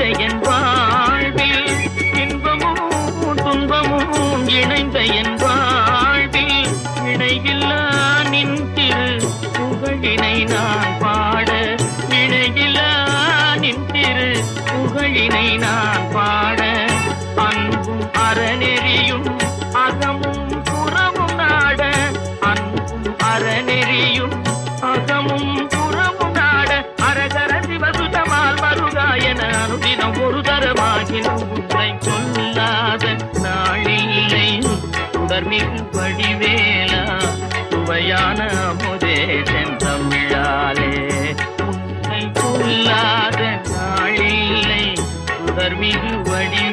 இணைந்த என் வாழ்வில் இன்பமும் துன்பமும் இணைந்த என் வாழ்வில் இணையில்லா நின் திரு புகழினை நான் பாட இணையில்லா நின் புகழினை நான் பாட. ஒரு தரமாகினும் உன்னை கொல்லாத நாளில்லை. தொடர்மிகு வடிவேலா சுவையான அமுதே செந்தமிழாலே உன்னை கொல்லாத நாளில்லை. தொடர்மிகு வடிவேலா